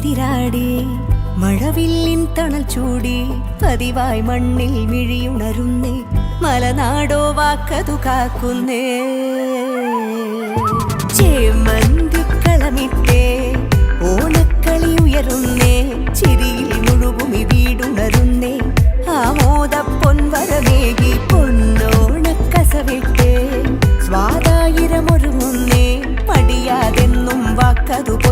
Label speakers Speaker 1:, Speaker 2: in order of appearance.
Speaker 1: കതിരാടി. മഴവില്ലിൻ തണൽ ചൂടി പതിവായി മണ്ണിൽ മിഴിയുണരുന്നേ. മലനാടോ വാക്കതു കാക്കുന്നേ. ചേമന്തിക്കളമിട്ടേ ഓണക്കളി ഉയരുന്നേ. ചിരിയിൽ മുഴുകുമി വീടുണരുന്നേ. ആമോദ പൊൻവരമേകി പൊന്നോണക്കസവിട്ടേ. സ്വാതായിരമൊരുങ്ങുന്നേ മടിയാതെന്നും വാക്കതു